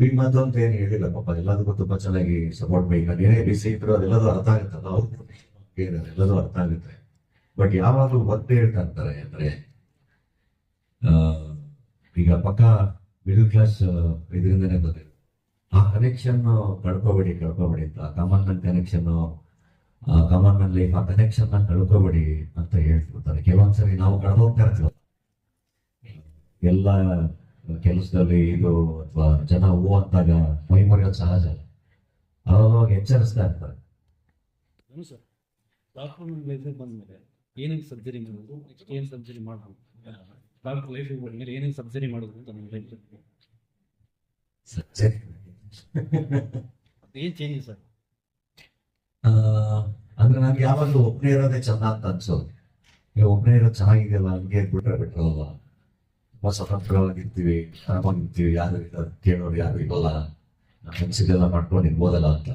ಕಿವಿ ಮಾತು ಅಂತ ಏನು ಹೇಳಿಲ್ಲ, ಪಾಪ ಎಲ್ಲದಕ್ಕೂ ತುಂಬಾ ಚೆನ್ನಾಗಿ ಸಪೋರ್ಟ್ ಬೇಕು ಏನೇ ಬಿಸಿ ಇದ್ರು ಅದೆಲ್ಲದೂ ಅರ್ಥ ಆಗುತ್ತಲ್ಲ ಅವ್ರು ಎಲ್ಲದೂ ಅರ್ಥ ಆಗುತ್ತೆ. ಬಟ್ ಯಾವಾಗಲೂ ಒತ್ತೆ ಹೇಳ್ತಾ ಇರ್ತಾರೆ ಅಂದ್ರೆ ಈಗ ಪಕ್ಕ ಮಿಡಲ್ ಕ್ಲಾಸ್ ಇದರಿಂದನೇ ಬಂದಿದೆ ಆ ಕನೆಕ್ಷನ್ ಕಳ್ಕೊಬೇಡಿ ಕಳ್ಕೊಬೇಡಿ ಅಂತ common man connection common man life ಆ ಕನೆಕ್ಷನ್ನ ಕಳ್ಕೊಬೇಡಿ ಅಂತ ಹೇಳ್ತಿರ್ತಾರೆ. ಕೆಲವೊಂದ್ಸರಿ ನಾವು ಕಳ್ದೋಗ್ತಾ ಇರ್ತೀವಲ್ಲ. ಎಲ್ಲ ಕೆಲಸದಲ್ಲಿ ಇದು ಅಥವಾ ಜನ ಹೂ ಅಂತಾಗ ಮೈ ಮರೆಯೋದು ಸಹಜ ಅವಾಗ ಎಚ್ಚರಿಸ್ತಾ ಇರ್ತಾರೆ. ಬಂದ್ಮೇಲೆ ಏನೇನು ಸರ್ಜರಿ ಮಾಡೋದು ನೆಕ್ಸ್ಟ್ ಏನು ಸರ್ಜರಿ ಮಾಡೋದು? ಡಾಕ್ಟರ್ ಲೈಫಿಗೆ ಬಂದ್ಮೇಲೆ ಏನೇನು ಸರ್ಜರಿ ಮಾಡೋದು ಅಂತ ನನಗೆ ಹೇಳ್ತಾರೆ. ಏನು ಸರ್? ಅಂದ್ರೆ ನನ್ಗೆ ಯಾವಾಗಲೂ ಒಬ್ಬನೇ ಇರೋದೇ ಚೆಂದ ಅಂತ ಅನ್ಸೋದು. ಒಬ್ಬನೇ ಇರೋದು ಚೆನ್ನಾಗಿದೆಯಲ್ಲ ಹಂಗೆ ಬಿಟ್ಟರೆ ಬಿಟ್ರಲ್ಲ ತುಂಬಾ ಸ್ವತಂತ್ರವಾಗಿರ್ತೀವಿ ಆರಾಮಾಗಿರ್ತೀವಿ ಯಾರು ಕೇಳೋರು ಯಾರು ಇರೋಲ್ಲ ಫ್ರೆಂಡ್ಸಿಗೆಲ್ಲ ಮಾಡ್ಕೊಂಡು ಇರ್ಬೋದಲ್ಲ ಅಂತ.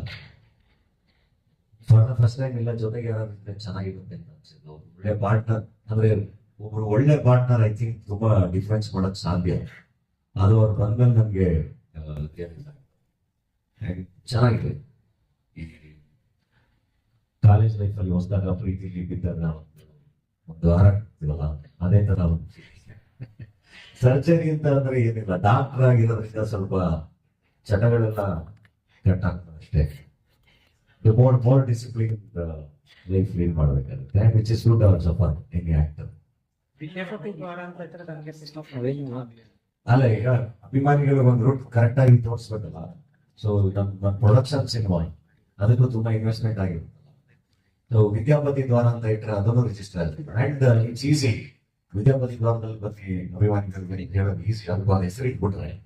ಫಸ್ಟ್ ಟೈಮ್ ಇಲ್ಲ, ಜೊತೆಗೆ ಯಾರಾದ್ರು ಚೆನ್ನಾಗಿರುತ್ತೆ ಅಂತ ಅನ್ಸಿದ್ದು ಒಳ್ಳೆ ಪಾರ್ಟ್ನರ್ ಅಂದ್ರೆ ಒಬ್ರು ಒಳ್ಳೆ ಪಾರ್ಟ್ನರ್ ಐ ಥಿಂಕ್ ತುಂಬಾ ಡಿಫ್ರೆನ್ಸ್ ಮಾಡಕ್ ಸಾಧ್ಯ. ಅದು ಅವ್ರು ಬಂದ್ಮೇಲೆ ನಮ್ಗೆ ಚೆನ್ನಾಗಿದೆ. ಈ ಕಾಲೇಜ್ ಲೈಫಲ್ಲಿ ಹೊಸದಾಗ ಪ್ರೀತಿಲಿ ಬಿದ್ದಾಗ ಒಂದು ಇರ್ತೀವಲ್ಲ ಅದೇ ತರ ಒಂದು ಸರ್ಜರಿ ಅಂತ ಅಂದ್ರೆ ಏನಿಲ್ಲ. ಡಾಕ್ಟರ್ ಆಗಿರೋದ್ರಿಂದ ಸ್ವಲ್ಪ ಚಟಗಳೆಲ್ಲ ಕಟ್ ಆಗ್ತದೆ ಅಷ್ಟೇ. More more discipline life lead ಮಾಡಬೇಕಾಗುತ್ತೆ. Which is our suffer any actor ಅಲ್ಲ, ಈಗ ಅಭಿಮಾನಿಗಳಿಗೆ ಒಂದು ರೂಟ್ ಕರೆಕ್ಟ್ ಆಗಿ ತೋರಿಸ್ಬೇಕಲ್ಲ. ಸೊ ನಮ್ಮ ಪ್ರೊಡಕ್ಷನ್ ಸಿನಿಮಾ ಅದಕ್ಕೂ ತುಂಬಾ ಇನ್ವೆಸ್ಟ್ಮೆಂಟ್ ಆಗಿರುತ್ತೆ. ಸೊ ವಿದ್ಯಾಪತಿ ದ್ವಾರ ಅಂತ ಇಟ್ಟರೆ ಅದನ್ನು ರಿಜಿಸ್ಟರ್ ಆಗುತ್ತೆ ಅಂಡ್ ಇಟ್ಸ್ ಈಸಿ ವಿದ್ಯಾಪತಿ ದ್ವಾರದಲ್ಲಿ ಬಗ್ಗೆ ಅಭಿಮಾನಿಗಳಿಗೆ ಈಸಿ ಅದಕ್ಕೆ ಒಂದು ಹೆಸರು ಇಟ್ಬಿಟ್ರೆ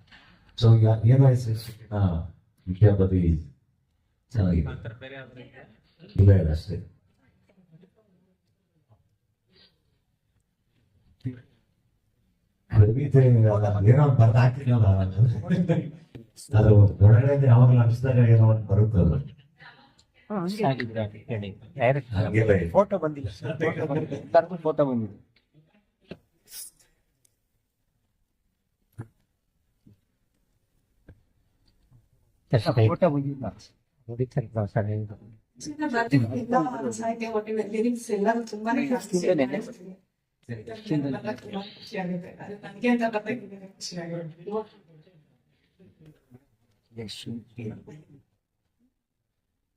ಸೊ ಏನೋ ಹೆಸರು ವಿದ್ಯಾಪತಿ? ಇಲ್ಲ ಇಲ್ಲ ಅಷ್ಟೇ. ಏನೋ ಒಂದು ಬರ್ದು ಹಾಕ್ತೀನಲ್ಲ ಅದು ಒಳಗಡೆ ಯಾವಾಗಲೂ ಅನಿಸಿದಾಗ ಏನೋ ಒಂದು ಬರುತ್ತೆ ಅದು. ಹಂಗೆಲ್ಲ ಇದೆ. ಫೋಟೋ ಬಂದಿಲ್ಲ ಫೋಟೋ ಬಂದಿದೆ ಫೋಟೋ ಬಂದಿಲ್ಲ ಸಾಹಿತ್ಯ ಒಟ್ಟಿನ ಲಿರಿಕ್ಸ್ ಎಲ್ಲ ತುಂಬಾನೇ ಜಾಸ್ತಿ ನೆನ್ನೆ ತುಂಬಾ ಖುಷಿ ಆಗುತ್ತೆ ಅದು ನನಗೆ ಅಂತ ಬರ್ಬೇಕು ಖುಷಿ ಆಗುತ್ತೆ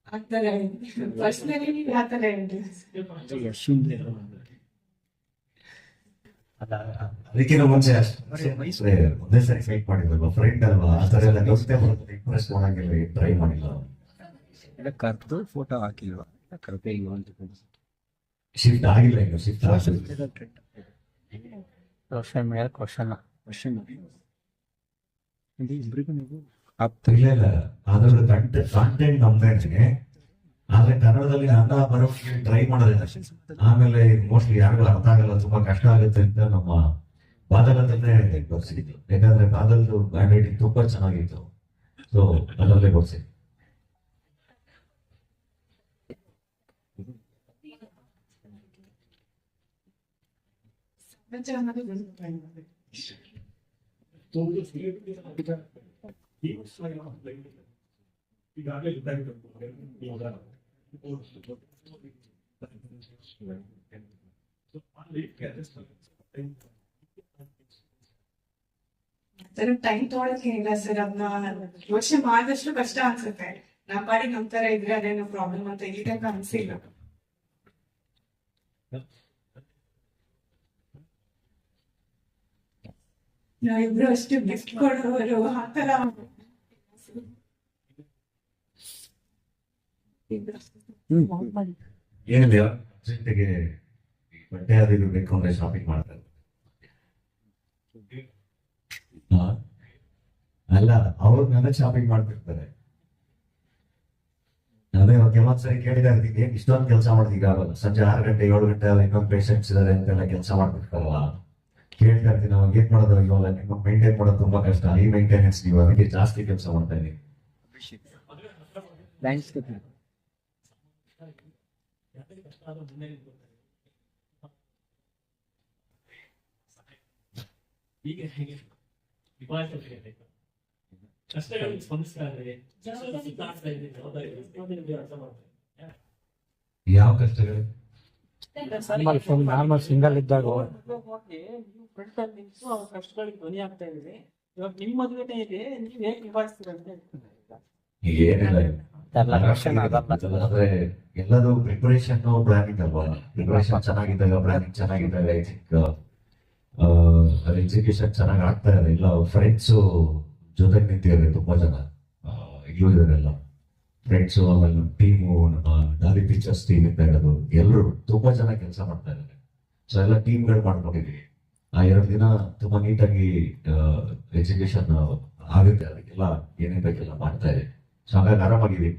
ಆತರ ಪರ್ಸನಲಿ ಆತರ ಇದೆ ಅದಕ್ಕಿಂತ ಮುಂಚೆ ಅಷ್ಟೇ. ಒಂದೇ ಸರಿ ಫೈಟ್ ಮಾಡಿದ್ರಲ್ವ ಫ್ರೆಂಡ್ ಅಲ್ವಾ? ಆ ಥರ ಎಲ್ಲ ಗೊತ್ತೇ ಬರುತ್ತೆ. ಇಂಪ್ರೆಸ್ ಮಾಡಂಗಿಲ್ಲ ಟ್ರೈ ಮಾಡಿಲ್ಲ. ಕರೆದು ಫೋಟೋ ಹಾಕಿಲ್ವಾ? ಕರೆದೇ ಇಲ್ಲ ಅಂತ ಶಿಫ್ಟ್ ಆಗಿಲ್ಲ ಇನ್ನು ಶಿಫ್ಟ್ ಕ್ವಶನ್ ಮೇಲೆ ಕ್ವಶನ್ ಕ್ವಶನ್ ಇಬ್ಬರಿಗೂ ನೀವು ಇಲ್ಲ ಇಲ್ಲ. ಅದ್ರ ಕಂಟೆಂಟ್ ನಮ್ದೇನೆ. ಆದ್ರೆ ಕನ್ನಡದಲ್ಲಿ ನನ್ನ ಬರೋಕ್ಕೆ ಟ್ರೈ ಮಾಡೋದಿಲ್ಲ ಆಮೇಲೆ ಮೋಸ್ಟ್ಲಿ ಯಾರಿಗೂ ಅರ್ಥ ಆಗಲ್ಲ, ತುಂಬಾ ಕಷ್ಟ ಆಗುತ್ತೆ ಅಂತ ನಮ್ಮ ಬಾದಲದಲ್ಲೇ ಬರ್ಸಿದ್ದು ಯಾಕಂದ್ರೆ ಬಾದಲ್ದು ಬ್ಯಾಂಡ್ ರೈಟಿಂಗ್ ತುಂಬಾ ಚೆನ್ನಾಗಿತ್ತು. ಸೊ ಅದರಲ್ಲೇ ಬರ್ಸಿದ್ವಿ ಅದರ ಟೈಮ್ ತೊಗೊಳಕ್ಕೆ ಇಲ್ಲ ಸರ್ ಅದನ್ನ ಯೋಚನೆ ಮಾಡಿದಷ್ಟು ಕಷ್ಟ ಅನ್ಸುತ್ತೆ ನಮ್ಮ ಪಾಡಿಗೆ ನಮ್ ತರ ಇದ್ರೆ ಅದೇನೋ ಪ್ರಾಬ್ಲಮ್ ಅಂತ ಇಲ್ಲಿ ತನಕ ಅನ್ಸಿಲ್ಲ ನಾವಿಬ್ರು ಅಷ್ಟು ಗಿಫ್ಟ್ ಕೊಡೋರು ಆತರ ಏನಿಲ್ಲ ಬಟ್ಟೆ ಅದು ಬೇಕು ಅಂದ್ರೆ ಶಾಪಿಂಗ್ ಮಾಡ್ತಾರೆ? ಅಲ್ಲ ಅವ್ರು ನನ್ನ ಶಾಪಿಂಗ್ ಮಾಡ್ತಿರ್ತಾರೆ. ಅದೇ ಕೆಲವೊಂದ್ಸರಿ ಕೇಳಿದ ಇರ್ತೀನಿ ಏನ್ ಇಷ್ಟೊಂದು ಕೆಲಸ ಮಾಡೋದೀಗ ಆಗಲ್ಲ. ಸಂಜೆ ಆರು ಗಂಟೆ ಏಳು ಗಂಟೆ ಅಲ್ಲಿ ಇನ್ನೊಂದು ಪೇಷಂಟ್ಸ್ ಇದಾರೆ ಅಂತೆಲ್ಲ ಕೆಲಸ ಮಾಡ್ತಿರ್ತಾರಲ್ಲ. ಕೇಳ್ತಾ ಇರ್ತೀನಿ ಅವಾಗ ಏನ್ ಮಾಡೋದು? ಇವಾಗ ನಿಮ್ಮ ಮೈಂಟೈನ್ ಮಾಡೋದು ತುಂಬಾ ಕಷ್ಟ. ಈ ಮೈಂಟೆನೆನ್ಸ್ ನೀವು ಅದಕ್ಕೆ ಜಾಸ್ತಿ ಕೆಲಸ ಮಾಡ್ತಾ ಇದ್ದೀನಿ ಈಗ ಹೇಗೆ ಕಷ್ಟಗಳಿಗೆ ಯಾವ ಕಷ್ಟಗಳು ನಾರ್ಮಲ್ ಸಿಂಗಲ್ ಇದ್ದಾಗ ಕಷ್ಟಗಳಿಗೆ ಧ್ವನಿ ಆಗ್ತಾ ಇದೆ ಇವಾಗ ನಿಮ್ಮ ಮದುವೆನೇ ಇದೆ ನೀವು ಹೇಗೆ ನಿಭಾಯಿಸ್ತೀರ ಅಂತ ಹೇಳ್ತೀನಿ ಎಲ್ಲ ಎಲ್ಲದೂ ಪ್ರಿಪರೇಷನ್ ಪ್ಲಾನಿಂಗ್ ಅಲ್ವಾ ಪ್ರಿಪರೇಷನ್ ಚೆನ್ನಾಗಿದ್ದಾಗ ಪ್ಲಾನಿಂಗ್ ಚೆನ್ನಾಗಿದ್ದಾಗ ಐ ಥಿಂಕ್ ಎಕ್ಸಿಕ್ಯೂಷನ್ ಚೆನ್ನಾಗಿ ಆಗ್ತಾ ಇದೆ. ಇಲ್ಲ ಫ್ರೆಂಡ್ಸ್ ಜೊತೆಗೆ ನಿಂತಿದ್ದಾರೆ ತುಂಬಾ ಜನ. ಇಲ್ಲೂ ಫ್ರೆಂಡ್ಸ್ ಇದಾರೆಲ್ಲ ಫ್ರೆಂಡ್ಸು ಆಮೇಲೆ ನಮ್ಮ ಟೀಮು ನಮ್ಮ ಡಾಲಿ ಪಿಕ್ಚರ್ಸ್ ಟೀಮ್ ಇಂದ ಹಿಡಿದು ಎಲ್ಲರೂ ತುಂಬಾ ಜನ ಕೆಲಸ ಮಾಡ್ತಾ ಇದ್ದಾರೆ. ಸೊ ಎಲ್ಲ ಟೀಮ್ಗಳು ಮಾಡ್ಕೊಂಡಿದ್ವಿ. ಆ ಎರಡು ದಿನ ತುಂಬಾ ನೀಟಾಗಿ ಎಜುಕೇಶನ್ ಆಗುತ್ತೆ. ಅದಕ್ಕೆಲ್ಲ ಏನೇನ್ ಬೇಕೆಲ್ಲ ಮಾಡ್ತಾ ಇದೆ. చాలా నరమగివి